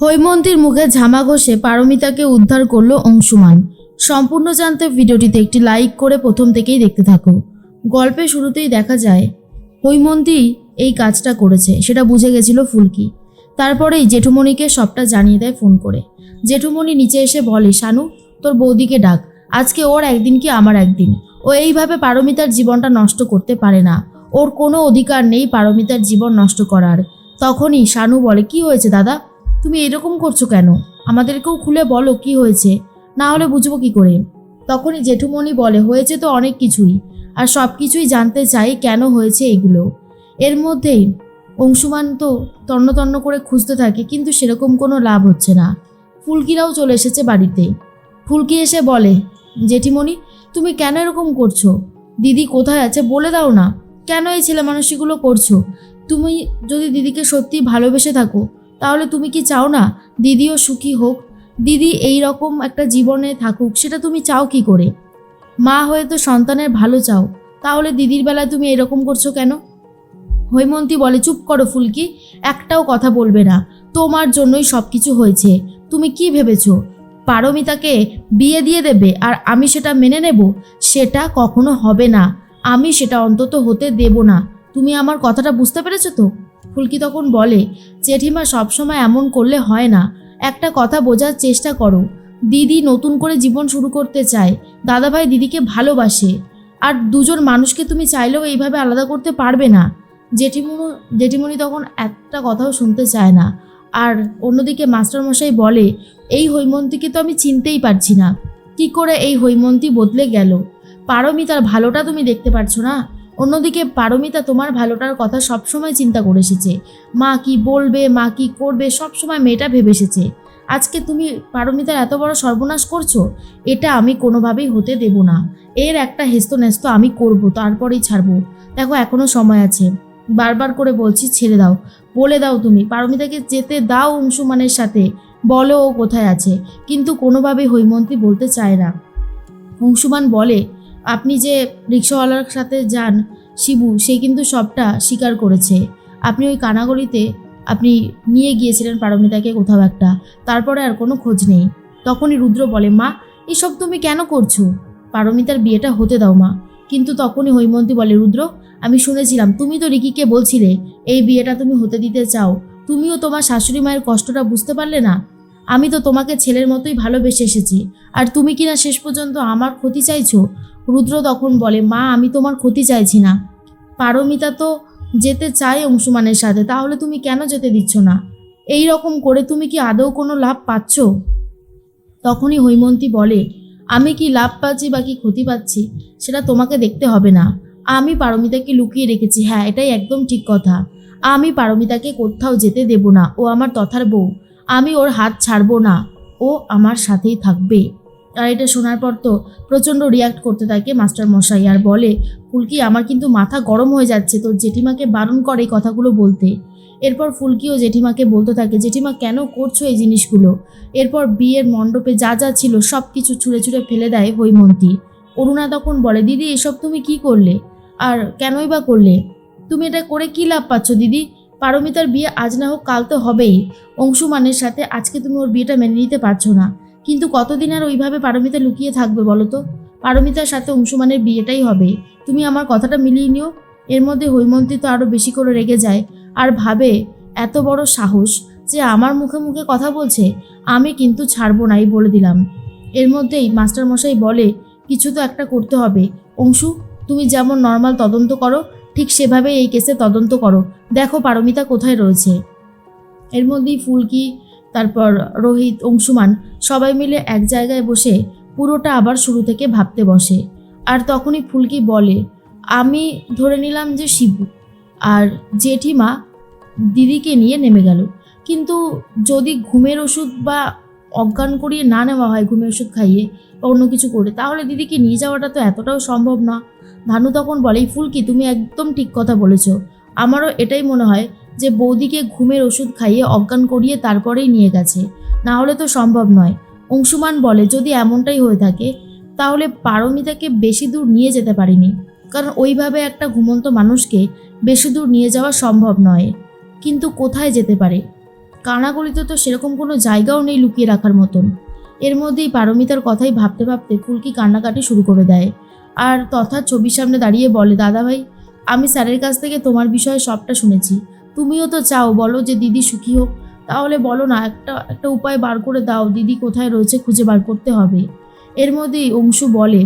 হৈমন্তীর মুখে ঝামা ঘষে পারমিতাকে উদ্ধার করল অংশুমান। সম্পূর্ণ জানতে ভিডিওটিতে একটি লাইক করে প্রথম থেকেই দেখতে থাকো। গল্পের শুরুতেই দেখা যায়, হৈমন্তী এই কাজটা করেছে, সেটা বুঝে গেছিল ফুলকি। তারপরেই জেঠুমণিকে সবটা জানিয়ে দেয় ফোন করে। জেঠুমণি নিচে এসে বলে, শানু, তোর বৌদিকে ডাক। আজকে ওর একদিন কি আমার একদিন? ও এইভাবে পারমিতার জীবনটা নষ্ট করতে পারে না। ওর কোনো অধিকার নেই পারমিতার জীবন নষ্ট করার। তখনই শানু বলে, কি হয়েছে দাদা? তুমি এরকম করছ কেন? আমাদেরকেও খুলে বলো কি হয়েছে। না হলে বুঝব কি করে। তখনই জেঠুমণি বলে, হয়েছে তো অনেক কিছুই, আর সব কিছুই জানতে চাই কেন হয়েছে এগুলো। এর মধ্যেই অংশুমান তো তন্ন তন্ন করে খুঁজতে থাকে, কিন্তু সেরকম কোনো লাভ হচ্ছে না। ফুলকিরাও চলে এসেছে বাড়িতে। ফুলকি এসে বলে, জেঠিমণি, তুমি কেন এরকম করছ? দিদি কোথায় আছে বলে দাও না। কেন এই ছেলে মানুষগুলো করছ? তুমি যদি দিদিকে সত্যি ভালোবেসে থাকো তাহলে তুমি কি চাও না? দিদিও সুখী হোক। দিদি এই রকম একটা জীবনে থাকুক, সেটা তুমি চাও কি করে? মা হয়ে তো সন্তানের ভালো চাও, তাহলে দিদির বেলায় তুমি এরকম করছ কেন? হৈমন্তী বলে, চুপ করো ফুলকি, একটাও কথা বলবে না। তোমার জন্যই সব কিছু হয়েছে। তুমি কি ভেবেছ? পারমিতাকে বিয়ে দিয়ে দেবে আর আমি সেটা মেনে নেব? সেটা কখনো হবে না। আমি সেটা অন্তত হতে দেব না। তুমি আমার কথাটা বুঝতে পেরেছ তো? ফুলকি তখন বলে, জেঠিমা, সবসময় এমন করলে হয় না। একটা কথা বোঝার চেষ্টা করো। দিদি নতুন করে জীবন শুরু করতে চায়। দাদাভাই দিদিকে ভালোবাসে। আর দুজন মানুষকে তুমি চাইলেও এইভাবে আলাদা করতে পারবে না। জেঠিমুনু, জেঠিমণি তখন একটা কথাও শুনতে চায় না। আর অন্যদিকে মাস্টারমশাই বলে, এই হৈমন্তীকে তো আমি চিনতেই পারছি না। কি করে এই হৈমন্তী বদলে গেল? পারমিতার ভালোটা তুমি দেখতে পারছ না? অন্যদিকে পারমিতা তোমার ভালোটার কথা সবসময় চিন্তা করে এসেছে। মা কি বলবে, মা কি করবে, সবসময় মেয়েটা ভেবে এসেছে। আজকে তুমি পারমিতার এত বড় সর্বনাশ করছ? এটা আমি কোনোভাবেই হতে দেব না। এর একটা হেস্ত নেস্ত আমি করব, তারপরেই ছাড়বো। দেখো, এখনও সময় আছে। বারবার করে বলছি, ছেড়ে দাও। বলে দাও তুমি, পারমিতাকে যেতে দাও অংশুমানের সাথে। বলো ও কোথায় আছে। কিন্তু কোনোভাবেই হৈমন্তী বলতে চায় না। অংশুমান বলে আপনি যে রিক্সাওয়ালার সাথে যান শিবু, সে কিন্তু সবটা স্বীকার করেছে। আপনি ওই কানাগলিতে আপনি নিয়ে গিয়েছিলেন পারমিতাকে কোথাও একটা, তারপরে আর কোনো খোঁজ নেই। তখনই রুদ্র বলে, মা, এসব তুমি কেন করছ? পারমিতার বিয়েটা হতে দাও মা। কিন্তু তখনই হৈমন্তী বলে, রুদ্র, আমি শুনেছিলাম, তুমি তো রিকিকে বলছিলে, এই বিয়েটা তুমি হতে দিতে চাও। তুমিও তোমার শাশুড়ি মায়ের কষ্টটা বুঝতে পারলে না? আমি তো তোমাকে ছেলের মতোই ভালোবেসে এসেছি। আর তুমি কিনা শেষ পর্যন্ত আমার ক্ষতি চাইছো? রুদ্র তখন বলে, মা, আমি তোমার ক্ষতি চাইছি না। পারমিতা তো যেতে চায় অংশুমানের সাথে, তাহলে তুমি কেন যেতে দিচ্ছ না? এই রকম করে তুমি কি আদৌ কোনো লাভ পাচ্ছ? তখনই হৈমন্তী বলে, আমি কি লাভ পাচ্ছি বা কি ক্ষতি পাচ্ছি, সেটা তোমাকে দেখতে হবে না। আমি পারমিতাকে লুকিয়ে রেখেছি। হ্যাঁ এটাই একদম ঠিক কথা। আমি পারমিতাকে কোথাও যেতে দেব না। ও আমার তথার বউ। আমি ওর হাত ছাড়বো না, ও আমার সাথেই থাকবে। আর এটা শোনার পর তো প্রচণ্ড রিয়াক্ট করতে থাকে মাস্টার মশাই আর বলে, ফুলকি, আমার কিন্তু মাথা গরম হয়ে যাচ্ছে তো জেঠিমাকে বারণ করে এই কথাগুলো বলতে। এরপর ফুলকিও জেঠিমাকে বলতে থাকে, জেঠিমা, কেন করছ এই জিনিসগুলো? এরপর বিয়ের মণ্ডপে যা যা ছিল সব কিছু ছুঁড়ে ছুঁড়ে ফেলে দেয় হৈমন্তী। অরুণা তখন বলে, দিদি, এসব তুমি কি করলে? আর কেনই বা করলে? তুমি এটা করে কি লাভ পাচ্ছ, দিদি? পারমিতার বিয়ে আজ না হোক কাল তো হবেই। অংশুমানের সাথে আজকে তুমি ওর বিয়েটা মেনে নিতে পারছ না। কিন্তু কতদিন আর ওইভাবে পারমিতা লুকিয়ে থাকবে বলো তো? পারমিতার সাথে অংশুমানের বিয়েটাই হবে। তুমি আমার কথাটা মিলিয়ে নিও। এর মধ্যে হৈমন্তী তো আরও বেশি করে রেগে যায়। আর ভাবে, এত বড় সাহস যে আমার মুখে মুখে কথা বলছে, আমি কিন্তু ছাড়বো নাই বলে দিলাম। এর মধ্যেই মাস্টারমশাই বলে, কিছু তো একটা করতে হবে। অংশু, তুমি যেমন নর্মাল তদন্ত করো ঠিক সেভাবে এই কেসে তদন্ত করো। দেখো পারমিতা কোথায় রয়েছে। এর মধ্যেই ফুলকি, তারপর রোহিত, অংশুমান সবাই মিলে এক জায়গায় বসে পুরোটা আবার শুরু থেকে ভাবতে বসে। আর তখনই ফুলকি বলে, আমি ধরে নিলাম যে শিবু। আর জেঠিমা দিদিকে নিয়ে নেমে গেল। কিন্তু যদি ঘুমের ওষুধ বা অজ্ঞান করিয়ে না নেওয়া হয় ঘুমের ওষুধ খাইয়ে বা অন্য কিছু করে, তাহলে দিদিকে নিয়ে যাওয়াটা তো এতটাও সম্ভব না। ধানু তখন বলে "এই ফুলকি, তুমি একদম ঠিক কথা বলেছ। আমারও এটাই মনে হয় যে বৌদিকে ঘুমের ওষুধ খাইয়ে অজ্ঞান করিয়ে তারপরেই নিয়ে গেছে। না হলে তো সম্ভব নয়। অংশুমান বলে, যদি এমনটাই হয়ে থাকে, তাহলে পারমিতাকে বেশি দূর নিয়ে যেতে পারিনি। কারণ ওইভাবে একটা ঘুমন্ত মানুষকে বেশি দূর নিয়ে যাওয়া সম্ভব নয়। কিন্তু কোথায় যেতে পারে? কানাগলিতে তো সেরকম কোনো জায়গাও নেই লুকিয়ে রাখার মতন। এর মধ্যেই পারমিতার কথাই ভাবতে ভাবতে ফুলকি কান্নাকাটি শুরু করে দেয়। আর তথা ছবির সামনে দাঁড়িয়ে বলে দাদাভাই আমি স্যারের কাছ থেকে তোমার বিষয়ে সবটা শুনেছি। তুমিও তো চাও, বলো যে দিদি সুখী হোক। তাহলে বলো না, একটা একটা উপায় বার করে দাও, দিদি কোথায় রয়েছে খুঁজে বার করতে হবে। এর মধ্যেই অংশু বলে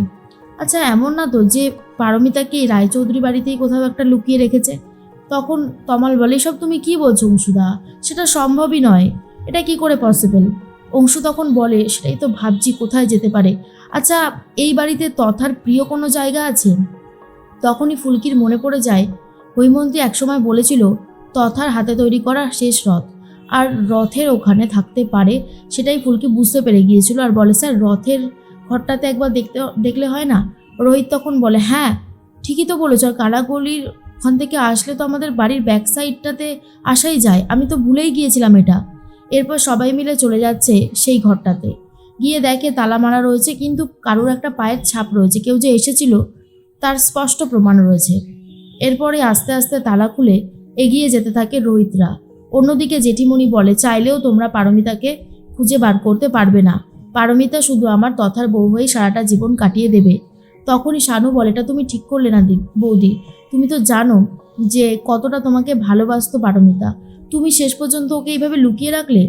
আচ্ছা এমন না তো যে পারমিতাকে রায়চৌধুরী বাড়িতেই কোথাও একটা লুকিয়ে রেখেছে। তখন তমাল বলে সব তুমি কি বলছো অংশুদা? সেটা সম্ভবই নয়। এটা কি করে পসিবল অংশু তখন বলে, সেটাই তো ভাবছি, কোথায় যেতে পারে? আচ্ছা এই বাড়িতে তথার প্রিয় কোনো জায়গা আছে? তখনই ফুলকির মনে পড়ে যায়, হৈমন্তী একসময় বলেছিল, তথার হাতে তৈরি করা শেষ রথ। আর রথের ওখানে থাকতে পারে, সেটাই ফুলকি বুঝতে পেরে গিয়েছিল। আর বলে, স্যার, রথের ঘরটাতে একবার দেখতে, দেখলে হয় না? রোহিত তখন বলে হ্যাঁ ঠিকই তো বলেছ। আর কালাগলির ওখান থেকে আসলে তো আমাদের বাড়ির ব্যাক সাইডটাতে আসাই যায়। আমি তো ভুলেই গিয়েছিলাম এটা। এরপর সবাই মিলে চলে যাচ্ছে সেই ঘরটাতে। গিয়ে দেখে তালা মারা রয়েছে, কিন্তু কারোর একটা পায়ের ছাপ রয়েছে। কেউ যে এসেছিল, তার স্পষ্ট প্রমাণ রয়েছে। এরপরে আস্তে আস্তে তালা খুলে এগিয়ে যেতে থাকে রোহিতরা। অন্যদিকে জেঠিমণি বলে, চাইলেও তোমরা পারমিতাকে খুঁজে বার করতে পারবে না। পারমিতা শুধু আমার তথার বউ হয়ে সারাটা জীবন কাটিয়ে দেবে। তখনই শানু বলে, এটা তুমি ঠিক করলে না দিন, বৌদি। তুমি তো জানো যে কতটা তোমাকে ভালোবাসত পারমিতা। তুমি শেষ পর্যন্ত ওকে এইভাবে লুকিয়ে রাখলে?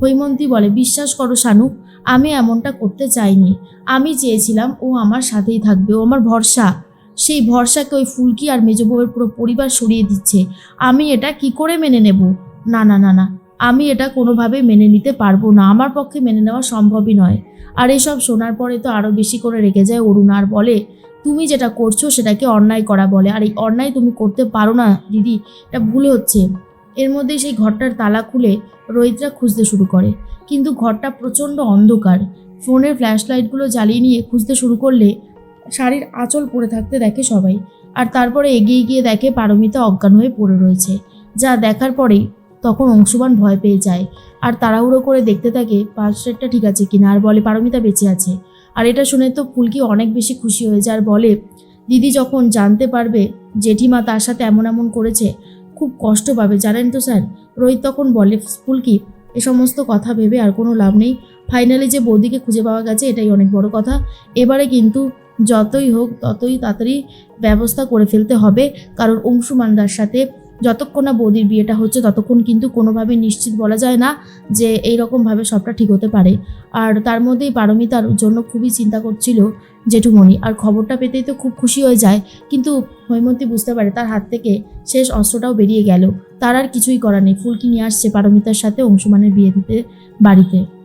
হৈমন্তী বলে, বিশ্বাস করো শানু, আমি এমনটা করতে চাইনি। আমি চেয়েছিলাম ও আমার সাথেই থাকবে, ও আমার ভরসা। সেই ভরসাকে ওই ফুলকি আর মেজ বউয়ের পুরো পরিবার সরিয়ে দিচ্ছে। আমি এটা কি করে মেনে নেব? না না না না আমি এটা কোনোভাবে মেনে নিতে পারব না। আমার পক্ষে মেনে নেওয়া সম্ভবই নয়। আর এসব শোনার পরে তো আরও বেশি করে রেগে যায় অরুণ আর বলে, তুমি যেটা করছ সেটাকে অন্যায় করা বলে। আর এই অন্যায় তুমি করতে পারো না, দিদি। এটা ভুল হচ্ছে। এর মধ্যে সেই ঘরটার তালা খুলে রোহিতরা খুঁজতে শুরু করে। কিন্তু ঘরটা প্রচণ্ড অন্ধকার। ফোনের ফ্ল্যাশ লাইটগুলো জ্বালিয়ে নিয়ে খুঁজতে শুরু করলে শাড়ির আঁচল পড়ে থাকতে দেখে সবাই। আর তারপরে এগিয়ে গিয়ে দেখে পারমিতা অজ্ঞান হয়ে পড়ে রয়েছে। যা দেখার পরেই তখন অংশুমান ভয় পেয়ে যায়। আর তাড়াহুড়ো করে দেখতে থাকে পাশেরটা ঠিক আছে কিনা? আর বলে, পারমিতা বেঁচে আছে। আর এটা শুনে তো ফুলকি অনেক বেশি খুশি হয়ে যায় আর বলে, দিদি যখন জানতে পারবে, জেঠিমা তার সাথে এমন এমন করেছে, খুব কষ্ট পাবে, জানেন তো স্যার? রোহিত তখন বলে, ফুলকি, এ সমস্ত কথা ভেবে আর কোনো লাভ নেই। ফাইনালি যে বৌদিকে খুঁজে পাওয়া গেছে, এটাই অনেক বড় কথা। এবারে কিন্তু যতই হোক, ততই তাড়াতাড়ি ব্যবস্থা করে ফেলতে হবে। কারণ অংশুমানদার সাথে যতক্ষণ না বৌদির বিয়েটা হচ্ছে, ততক্ষণ কিন্তু কোনোভাবে নিশ্চিত বলা যায় না যে এই রকমভাবে সবটা ঠিক হতে পারে। আর তার মধ্যেই পারমিতার জন্য খুবই চিন্তা করছিল জেঠুমণি। আর খবরটা পেতেই তো খুব খুশি হয়ে যায়। কিন্তু হৈমন্তী বুঝতে পারে তার হাত থেকে শেষ অস্ত্রটাও বেরিয়ে গেল। তার আর কিছুই করার নেই। ফুলকি নিয়ে আসছে পারমিতার সাথে অংশুমানের বিয়ে দিতে বাড়িতে।